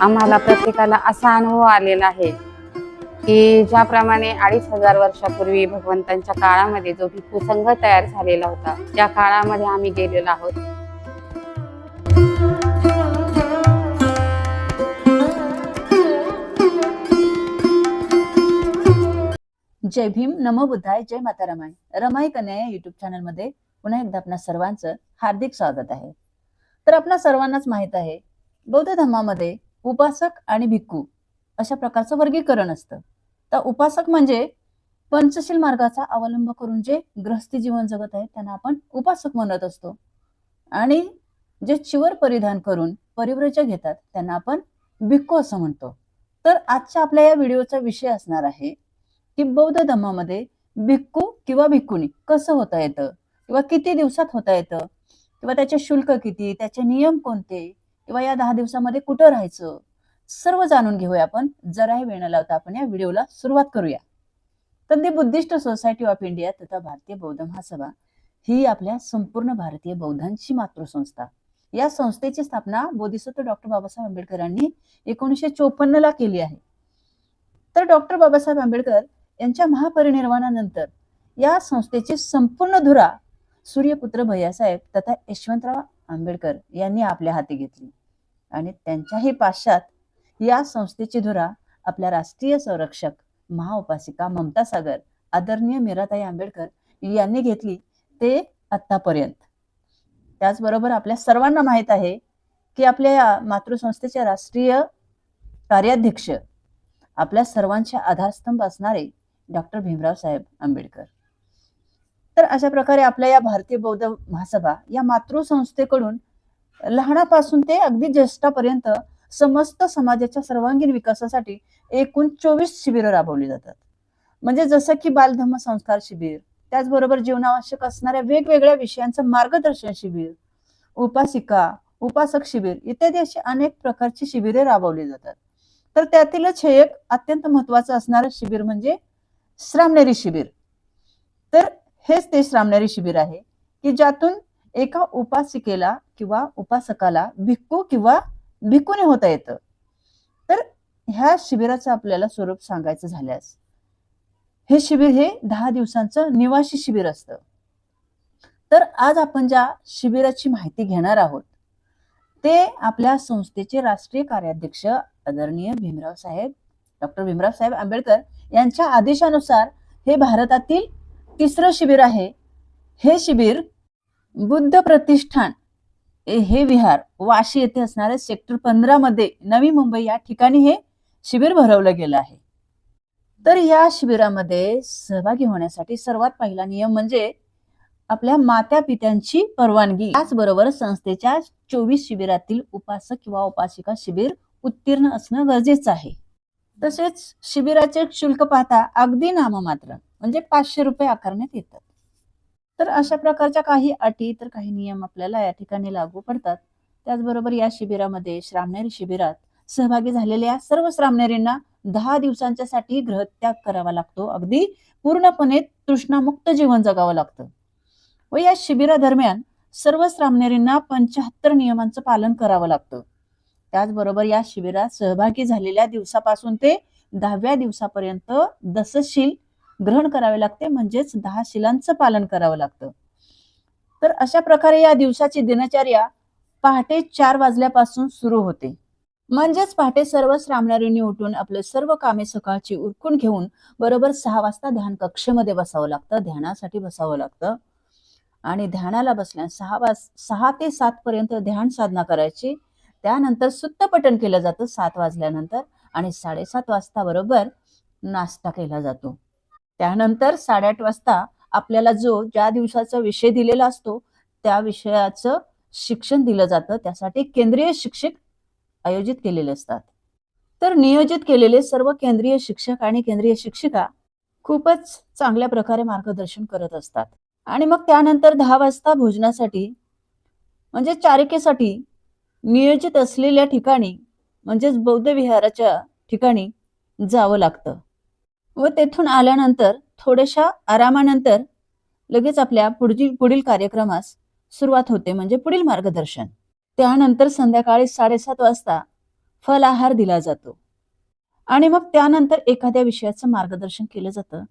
आम्हाला प्रत्येकाला असा अनुभव आलेला आहे की ज्याप्रमाणे अडीच हजार वर्षापूर्वी भगवंतांच्या काळामध्ये जो भिक्खू संघ तयार झालेला होता त्या काळामध्ये आम्ही गेलेलो आहोत. जय भीम नमो बुद्धाय जय माता रमाय रमाई कन्या या युट्यूब चॅनलमध्ये पुन्हा एकदा आपल्या सर्वांचं हार्दिक स्वागत आहे. तर आपल्या सर्वांनाच माहीत आहे बौद्ध धर्मामध्ये उपासक आणि भिक्खू अशा प्रकारचं वर्गीकरण असतं. तर उपासक म्हणजे पंचशील मार्गाचा अवलंब करून जे गृहस्थी जीवन जगत आहे त्यांना आपण उपासक म्हणत असतो. आणि जे चिवर परिधान करून परिव्रजा घेतात त्यांना आपण भिक्खू असं म्हणतो. तर आजच्या आपल्या या व्हिडिओचा विषय असणार आहे की बौद्ध धर्मामध्ये भिक्खू किंवा भिक्खुनी कसं होता येतं? किंवा किती दिवसात होता येतं? किंवा त्याचे शुल्क किती? त्याचे नियम कोणते? किंवा या दहा दिवसामध्ये कुठं राहायचं? सर्व जाणून घेऊया आपण. जराही वेळ न लावता आपण या व्हिडिओला सुरुवात करूया. तर the Buddhist society of India तथा भारतीय बौद्ध महासभा ही आपल्या संपूर्ण भारतीय बौद्धांची मातृसंस्था. या संस्थेची स्थापना बोधिसत्व डॉक्टर बाबासाहेब आंबेडकरांनी एकोणीसशे चोपन्न ला केली आहे. तर डॉक्टर बाबासाहेब आंबेडकर यांच्या महापरिनिर्वाणानंतर या संस्थेची संपूर्ण धुरा सूर्यपुत्र भैयासाहेब तथा यशवंतराव आंबेडकर यांनी आपल्या हाती घेतली. आणि त्यांच्याही पाश्चात या संस्थेची धुरा आपल्या राष्ट्रीय संरक्षक महाउपासिका ममता सागर आदरणीय मीराताई आंबेडकर यांनी घेतली ते आतापर्यंत त्याचबरोबर आपल्या सर्वांना माहीत आहे की आपल्या या मातृसंस्थेचे राष्ट्रीय कार्याध्यक्ष आपल्या सर्वांचे आधारस्तंभ असणारे डॉक्टर भीमराव साहेब आंबेडकर. तर अशा प्रकारे आपल्या या भारतीय बौद्ध महासभा या मातृसंस्थेकडून लहानापासून ते अगदी ज्येष्ठापर्यंत समस्त समाजाच्या सर्वांगीण विकासासाठी एकूण चोवीस शिबिरं राबवली जातात. म्हणजे जसं की बालधम्म संस्कार शिबिर त्याचबरोबर जीवनावश्यक असणाऱ्या वेगवेगळ्या विषयांचं मार्गदर्शन शिबिर उपासिका उपासक शिबिर इत्यादी अशी अनेक प्रकारची शिबिरे राबवली जातात. तर त्यातीलच हे एक अत्यंत महत्वाचं असणारं शिबिर म्हणजे श्रामणेरी शिबिर. तर हेच ते श्रामणेरी शिबिर आहे की ज्यातून एका उपासिकेला किंवा उपासकाला भिक्खू किंवा भिक्खूने होता येतं. तर ह्या शिबिराचं आपल्याला स्वरूप सांगायचं झाल्यास हे शिबिर हे दहा दिवसांचं निवासी शिबिर असतं. तर आज आपण ज्या शिबिराची माहिती घेणार आहोत ते आपल्या संस्थेचे राष्ट्रीय कार्याध्यक्ष आदरणीय भीमराव साहेब डॉक्टर भीमराव साहेब आंबेडकर यांच्या आदेशानुसार हे भारतातील तिसरं शिबिर आहे. हे शिबिर बुद्ध प्रतिष्ठान हे विहार वाशी येथे असणारे सेक्टर पंधरा मध्ये नवी मुंबई या ठिकाणी हे शिबिर भरवलं गेलं आहे. तर या शिबिरामध्ये सहभागी होण्यासाठी सर्वात पहिला नियम म्हणजे आपल्या मात्या पित्यांची परवानगी. त्याचबरोबर संस्थेच्या चोवीस शिबिरातील उपासक किंवा उपासिका शिबिर उत्तीर्ण असणं गरजेचं आहे. तसेच शिबिराचे शुल्क पाहता अगदी नाममात्र म्हणजे पाचशे रुपये आकारण्यात येतात. तर अशा प्रकारच्या काही अटी तर काही नियम आपल्याला या ठिकाणी लागू पडतात. त्याचबरोबर या शिबिरामध्ये श्रामणेरी शिबिरात सहभागी झालेल्या सर्व श्रामणेरींना दहा दिवसांच्या साठी ग्रहत्याग करावा लागतो. अगदी पूर्णपणे तृष्णामुक्त जीवन जगावं लागतं. व या शिबिरादरम्यान सर्व श्रामणेरींना पंचाहत्तर नियमांचं पालन करावं लागतं. त्याचबरोबर या शिबिरात सहभागी झालेल्या दिवसापासून ते दहाव्या दिवसापर्यंत दसशील ग्रहण करावे लागते म्हणजेच दहा शिलांचं पालन करावं लागतं. तर अशा प्रकारे या दिवसाची दिनचर्या पहाटे चार वाजल्यापासून सुरू होते. म्हणजेच पहाटे सर्व श्रामणारींनी उठून आपले सर्व कामे सकाळची उरकून घेऊन बरोबर सहा वाजता ध्यान कक्षेमध्ये बसावं लागतं ध्यानासाठी बसावं लागतं. आणि ध्यानाला बसल्या सहा वाज सहा ते सात पर्यंत ध्यान साधना करायची. त्यानंतर सुत्तपठण केलं जातं सात वाजल्यानंतर आणि साडेसात वाजता बरोबर नाश्ता केला जातो. त्यानंतर साडेआठ वाजता आपल्याला जो ज्या दिवसाचा विषय दिलेला असतो त्या विषयाचं शिक्षण दिलं जातं. त्यासाठी केंद्रीय शिक्षक आयोजित केलेले असतात. तर नियोजित केलेले सर्व केंद्रीय शिक्षक आणि केंद्रीय शिक्षिका खूपच चांगल्या प्रकारे मार्गदर्शन करत असतात. आणि मग त्यानंतर दहा वाजता भोजनासाठी म्हणजे चारिकेसाठी नियोजित असलेल्या ठिकाणी म्हणजेच बौद्ध विहाराच्या ठिकाणी जावं लागतं. व तेथून आल्यानंतर थोड्याशा आरामानंतर लगेच आपल्या पुढील पुढील कार्यक्रमास सुरुवात होते म्हणजे पुढील मार्गदर्शन. त्यानंतर संध्याकाळी साडेसात वाजता फलाहार दिला जातो. आणि मग त्यानंतर एखाद्या विषयाचं मार्गदर्शन केलं जातं.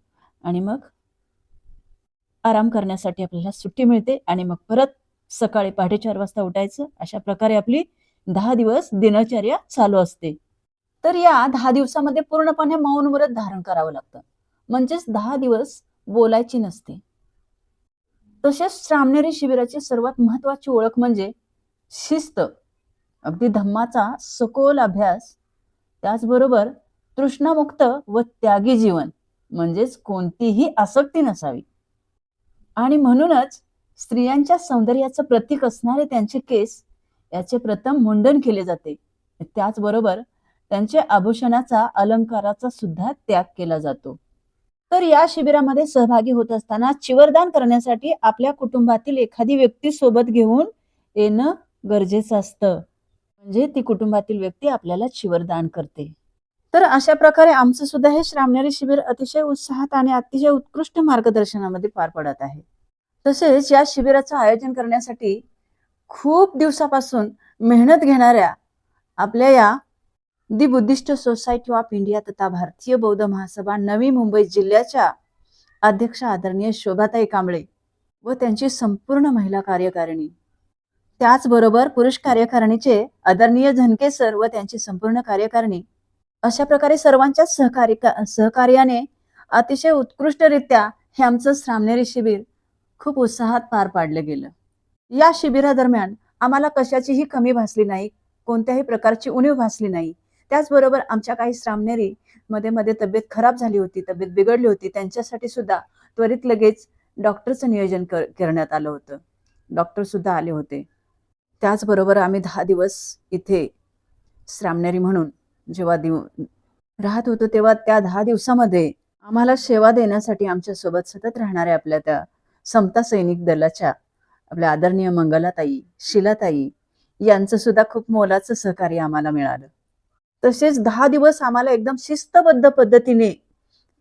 आणि मग आराम करण्यासाठी आपल्याला सुट्टी मिळते आणि मग परत सकाळी पहाटे चार वाजता उठायचं. अशा प्रकारे आपली दहा दिवस दिनचर्या चालू असते. तर या दहा दिवसामध्ये पूर्णपणे मौन व्रत धारण करावं लागतं. म्हणजेच दहा दिवस बोलायची नसते. तसेच श्रामनेरी शिबिराची सर्वात महत्वाची ओळख म्हणजे शिस्त. अगदी धम्माचा सखोल अभ्यास. त्याचबरोबर तृष्णामुक्त व त्यागी जीवन. म्हणजेच कोणतीही आसक्ती नसावी. आणि म्हणूनच स्त्रियांच्या सौंदर्याचं प्रतीक असणारे त्यांचे केस याचे प्रथम मुंडन केले जाते. त्याचबरोबर त्यांच्या आभूषणाचा अलंकाराचा सुद्धा त्याग केला जातो. तर या शिबिरामध्ये सहभागी होत असताना चिवरदान करण्यासाठी आपल्या कुटुंबातील एखादी व्यक्ती सोबत घेऊन येणं गरजेचं असतं. म्हणजे ती कुटुंबातील व्यक्ती आपल्याला चिवरदान करते. तर अशा प्रकारे आमचं सुद्धा हे श्रामणेरी शिबिर अतिशय उत्साहात आणि अतिशय उत्कृष्ट मार्गदर्शनामध्ये पार पडत आहे. तसेच या शिबिराचं आयोजन करण्यासाठी खूप दिवसापासून मेहनत घेणाऱ्या आपल्या या दि बुद्धिस्ट सोसायटी ऑफ इंडिया तथा भारतीय बौद्ध महासभा नवी मुंबई जिल्ह्याच्या अध्यक्ष आदरणीय शोभाताई कांबळे व त्यांची संपूर्ण महिला कार्यकारिणी. त्याचबरोबर पुरुष कार्यकारिणीचे आदरणीय झनके सर व त्यांची संपूर्ण कार्यकारिणी. अशा प्रकारे सर्वांच्या सहकारी सहकार्याने अतिशय उत्कृष्टरित्या हे आमचं सामनेरी शिबिर खूप उत्साहात पार पाडलं गेलं. या शिबिरादरम्यान आम्हाला कशाचीही कमी भासली नाही कोणत्याही प्रकारची उणीव भासली नाही. त्याचबरोबर आमच्या काही श्रामनेरी मध्ये मध्ये तब्येत खराब झाली होती तब्येत बिघडली होती त्यांच्यासाठी सुद्धा त्वरित लगेच डॉक्टरचं नियोजन कर करण्यात आलं होतं. डॉक्टर सुद्धा आले होते. त्याचबरोबर आम्ही दहा दिवस इथे श्रामनेरी म्हणून जेव्हा दिव राहत होतो तेव्हा त्या दहा दिवसामध्ये आम्हाला सेवा देण्यासाठी आमच्यासोबत सतत राहणाऱ्या आपल्या त्या समता सैनिक दलाच्या आपल्या आदरणीय मंगलाताई शिलाताई यांचं सुद्धा खूप मोलाचं सहकार्य आम्हाला मिळालं. तसेच दहा दिवस आम्हाला एकदम शिस्तबद्ध पद्धतीने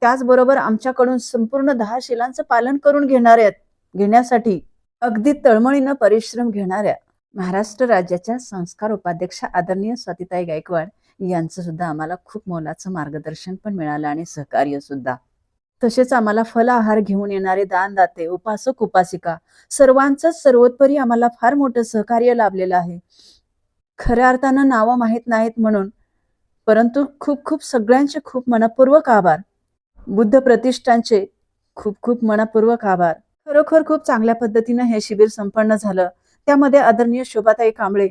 त्याचबरोबर आमच्याकडून संपूर्ण दहा शिलांचं पालन करून घेणाऱ्या घेण्यासाठी अगदी तळमळीनं परिश्रम घेणाऱ्या महाराष्ट्र राज्याच्या संस्कार उपाध्यक्ष आदरणीय स्वातिताई गायकवाड यांचं सुद्धा आम्हाला खूप मोलाचं मार्गदर्शन पण मिळालं आणि सहकार्य सुद्धा. तसेच आम्हाला फल आहार घेऊन येणारे दानदाते उपासक उपासिका सर्वांचं सर्वोत्परी आम्हाला फार मोठं सहकार्य लाभलेलं आहे. खऱ्या अर्थानं नावं माहीत नाहीत म्हणून परंतु खूप खूप सगळ्यांचे खूप मनपूर्वक आभार. बुद्ध प्रतिष्ठानचे खूप खूप मनपूर्वक आभार. खरोखर खूप चांगल्या पद्धतीनं हे शिबिर संपन्न झालं. त्यामध्ये आदरणीय शोभाताई कांबळे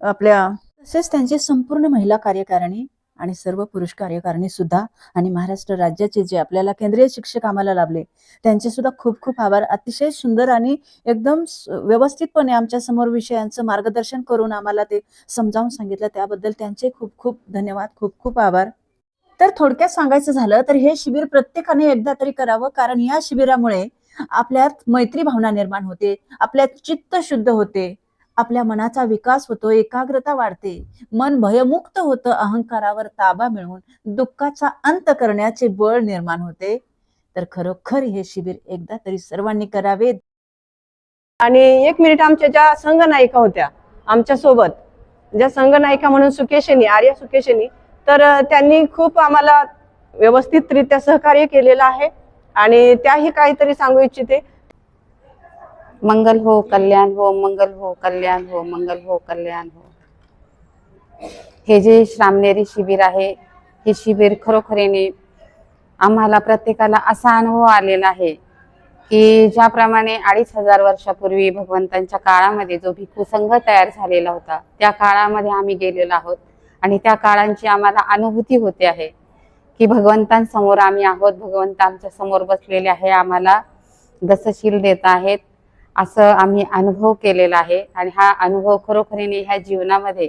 आपल्या तसेच त्यांची संपूर्ण महिला कार्यकारिणी आणि सर्व पुरुष कार्यकारिणी सुद्धा आणि महाराष्ट्र राज्याचे जे आपल्याला केंद्रीय शिक्षक आम्हाला लाभले त्यांचे सुद्धा खूप खूप आभार. अतिशय सुंदर आणि एकदम व्यवस्थितपणे आमच्यासमोर विषयांचं मार्गदर्शन करून आम्हाला ते समजावून सांगितलं. त्याबद्दल त्यांचे खूप खूप धन्यवाद खूप खूप आभार. तर थोडक्यात सांगायचं झालं तर हे शिबिर प्रत्येकाने एकदा तरी करावं कारण या शिबिरामुळे आपल्यात मैत्री भावना निर्माण होते आपल्यात चित्त शुद्ध होते आपल्या मनाचा विकास होतो एकाग्रता वाढते. मन भयमुक्त होतं अहंकारावर ताबा मिळवून दुःखाचा अंत करण्याचे बळ निर्माण होते. तर खरोखर हे शिबिर एकदा तरी सर्वांनी करावे आणि एक मिनिट आमच्या ज्या संघनायिका होत्या आमच्यासोबत ज्या संघनायिका म्हणून सुकेशनी आर्या सुकेशनी तर त्यांनी खूप आम्हाला व्यवस्थितरित्या सहकार्य केलेलं आहे. आणि त्याही काहीतरी सांगू इच्छिते. मंगल हो कल्याण हो मंगल हो कल्याण हो मंगल हो कल्याण हो. हे जे श्रामनेरी शिबिर आहे हे शिबिर खरोखरीने आम्हाला प्रत्येकाला असा अनुभव आलेला आहे की ज्याप्रमाणे अडीच हजार वर्षापूर्वी भगवंतांच्या काळामध्ये जो भिक्खू संघ तयार झालेला होता त्या काळामध्ये आम्ही गेलेलो आहोत आणि त्या काळांची आम्हाला अनुभूती होते आहे की भगवंतांसमोर आम्ही आहोत भगवंत आमच्यासमोर बसलेले आहे आम्हाला दसशील देत आहेत. असं आम्ही अनुभव केलेला आहे. आणि हा अनुभव खरोखरीने ह्या जीवनामध्ये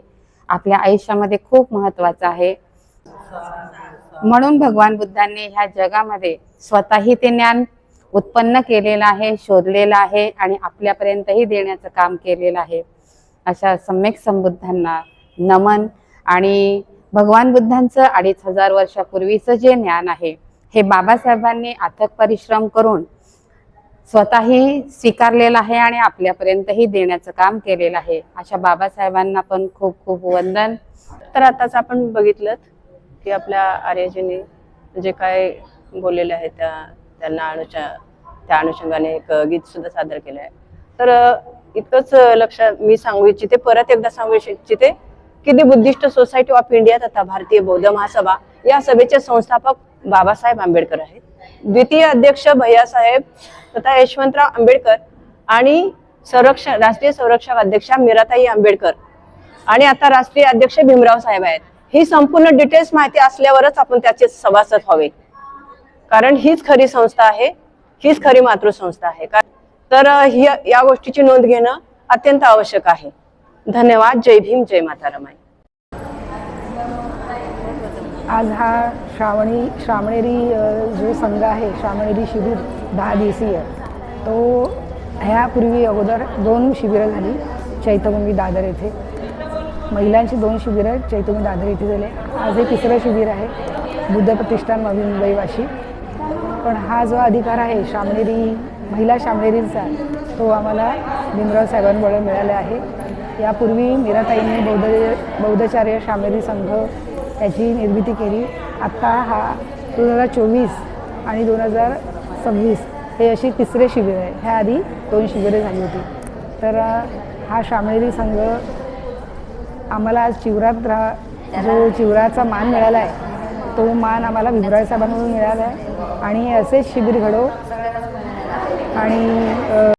आपल्या आयुष्यामध्ये खूप महत्त्वाचा आहे. म्हणून भगवान बुद्धांनी ह्या जगामध्ये स्वतःही ते ज्ञान उत्पन्न केलेलं आहे शोधलेलं आहे आणि आपल्यापर्यंतही देण्याचं काम केलेलं आहे. अशा सम्यक संबुद्धांना नमन आणि भगवान बुद्धांचं अडीच हजार वर्षापूर्वीचं जे ज्ञान आहे हे बाबासाहेबांनी अथक परिश्रम करून स्वतःही स्वीकारलेलं आहे आणि आपल्यापर्यंतही देण्याचं काम केलेलं आहे. अशा बाबासाहेबांना पण खूप खूप वंदन. तर आताच आपण बघितलं की आपल्या आर्याजीने जे काय बोललेले आहे त्या त्यांना अनुषा त्या अनुषंगाने एक गीत सुद्धा सादर केलं आहे. तर इतकंच लक्षात मी सांगू इच्छिते परत एकदा सांगू इच्छिते की the Buddhist society of India तथा भारतीय बौद्ध महासभा या सभेचे संस्थापक बाबासाहेब आंबेडकर आहेत. द्वितीय अध्यक्ष भैयासाहेब तथा यशवंतराव आंबेडकर आणि संरक्षण राष्ट्रीय संरक्षक अध्यक्षा मीराताई आंबेडकर आणि आता राष्ट्रीय अध्यक्ष भीमराव साहेब आहेत. ही संपूर्ण डिटेल्स माहिती असल्यावरच आपण त्याचे सभासद व्हावे. कारण हीच खरी संस्था आहे हीच खरी मातृसंस्था आहे. का- तर ही या गोष्टीची नोंद घेणं अत्यंत आवश्यक आहे. धन्यवाद. जय भीम. जय माता रमाई आज हा श्रावणी श्रावणेरी जो संघ आहे श्रावणेरी शिबिर दहा दिवसीय तो ह्यापूर्वी अगोदर दोन शिबिरं झाली चैत्यभूमी दादर येथे. महिलांची दोन शिबिरं चैत्यभूमी दादर येथे झाले. आज हे तिसरं शिबिर आहे बुद्ध प्रतिष्ठान नवी मुंबई वाशी पण हा जो अधिकार आहे श्रामणेरी महिला श्रामणेरींचा तो आम्हाला भीमराव साहेबांबरोबर मिळाला आहे. यापूर्वी मीराताईंनी बौद्ध बौद्धचार्य श्रामणेरी संघ याची निर्मिती केली. आत्ता हा दोन हजार चोवीस आणि दोन हजार सव्वीस हे अशी तिसरे शिबिर आहे. ह्या आधी दोन शिबिरे झाली होती. तर हा शामेरी संघ आम्हाला आज चिवरात रा जो चिवराचा मान मिळाला आहे तो मान आम्हाला भीमराव साहेबांकडून मिळाला आहे. आणि असेच शिबिर घडो. आणि